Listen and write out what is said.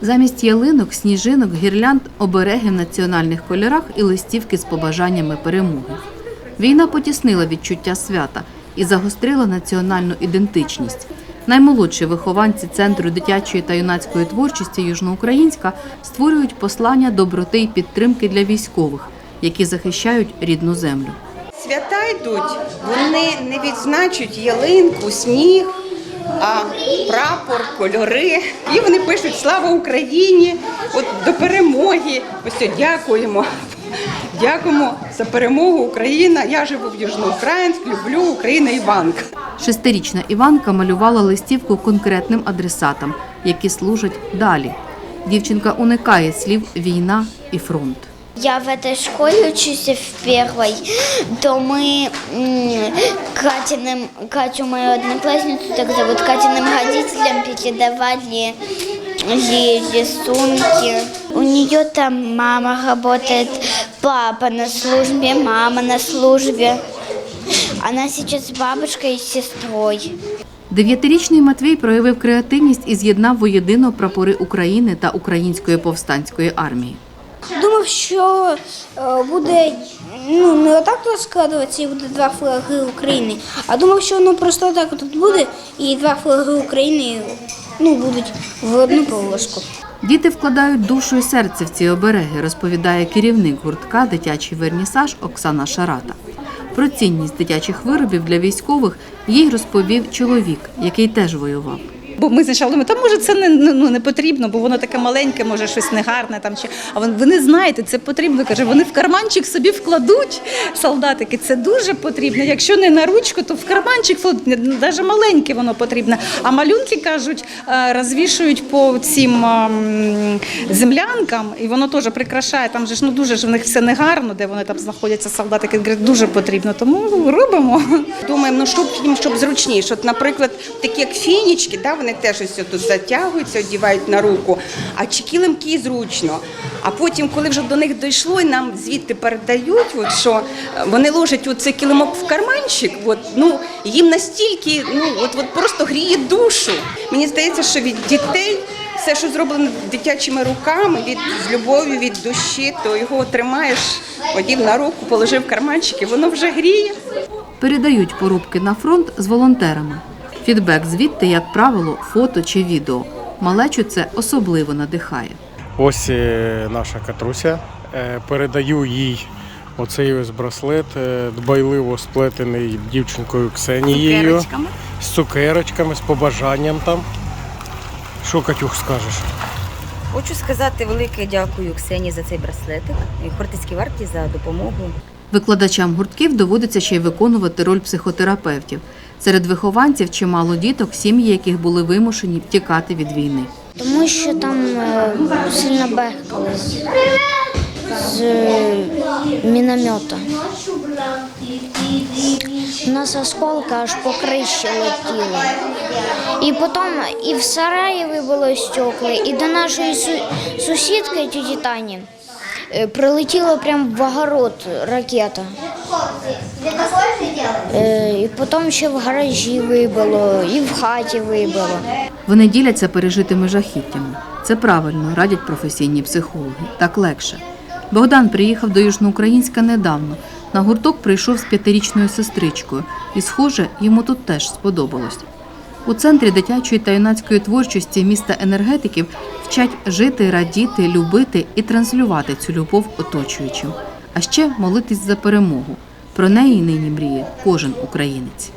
Замість ялинок, сніжинок, гірлянд, обереги в національних кольорах і листівки з побажаннями перемоги. Війна потіснила відчуття свята і загострила національну ідентичність. Наймолодші вихованці Центру дитячої та юнацької творчості Южноукраїнська створюють послання доброти і підтримки для військових, які захищають рідну землю. Свята йдуть, вони не відзначують ялинку, сніг, а прапор, кольори. І вони пишуть Слава Україні! От до перемоги. Ось дякуємо. Дякуємо за перемогу Україна. Я живу в Южноукраїнськ, люблю Україна Іванка. Шестирічна Іванка малювала листівку конкретним адресатам, які служать далі. Дівчинка уникає слів війна і фронт. Я в этой школе учусь в первой, то мы м, Катиным, Катю, мою одноклассницу, так зовут, Катиным родителям передавали ей рисунки. У нее там мама работает, папа на службе, мама на службе. Она сейчас с бабушкой и с сестрой. Дев'ятирічний Матвій проявив креативність і з'єднав воєдино прапори України та української повстанської армії. Думав, що е, буде ну, не отак розкладуватися і буде два флаги України, а думав, що воно просто так тут буде, і два флаги України ну, будуть в одну полоску. Діти вкладають душу і серце в ці обереги, розповідає керівник гуртка Дитячий вернісаж Оксана Шарата. Про цінність дитячих виробів для військових їй розповів чоловік, який теж воював. Бо ми спочатку думаємо, та може це не, ну, не потрібно, бо воно таке маленьке, може щось негарне там чи. А ви не знаєте, це потрібно. Каже, вони в карманчик собі вкладуть солдатики. Це дуже потрібно. Якщо не на ручку, то в карманчик навіть маленьке воно потрібно. А малюнки кажуть, е, розвішують по цим ем, землянкам, і воно теж прикрашає. Там же ж ну дуже ж в них все негарно, де вони там знаходяться солдатики. Дуже потрібно. Тому робимо. Думаємо, ну щоб їм щоб зручніше. От, наприклад, такі як фінічки, да, вони теж ось тут затягуються, одівають на руку, а чи килимки зручно. А потім, коли вже до них дійшло, і нам звідти передають, от, що е, вони ложать оцей килимок в карманчик, от, ну, їм настільки, ну, от, от просто гріє душу. Мені здається, що від дітей все, що зроблено дитячими руками, від, з любов'ю від душі, то його тримаєш, одів на руку, положив в карманчик, і воно вже гріє. Передають порубки на фронт з волонтерами. Фідбек звідти, як правило, фото чи відео. Малечу це особливо надихає. Ось е, наша катруся. Е, Передаю їй оцей ось браслет, е, дбайливо сплетений дівчинкою Ксенією. З цукерочками, з побажанням там. Що, Катюх, скажеш? Хочу сказати велике дякую Ксені за цей браслетик і Хортицькій варті за допомогу. Викладачам гуртків доводиться ще й виконувати роль психотерапевтів. Серед вихованців чимало діток, сім'ї яких були вимушені втікати від війни. Тому що там е, сильно бехкали з, е, міномета. У нас осколки аж по криші летіли. І потім і в Сараєві було стекла, і до нашої сусідки тіті Тані прилетіла прямо в огород ракета. Е, І потім ще в гаражі вибило, і в хаті вибило. Вони діляться пережитими жахіттями. Це правильно, радять професійні психологи. Так легше. Богдан приїхав до Южноукраїнська недавно. На гурток прийшов з п'ятирічною сестричкою, і, схоже, йому тут теж сподобалось. У центрі дитячої та юнацької творчості міста енергетиків вчать жити, радіти, любити і транслювати цю любов оточуючим, а ще молитись за перемогу. Про неї нині мріє кожен українець.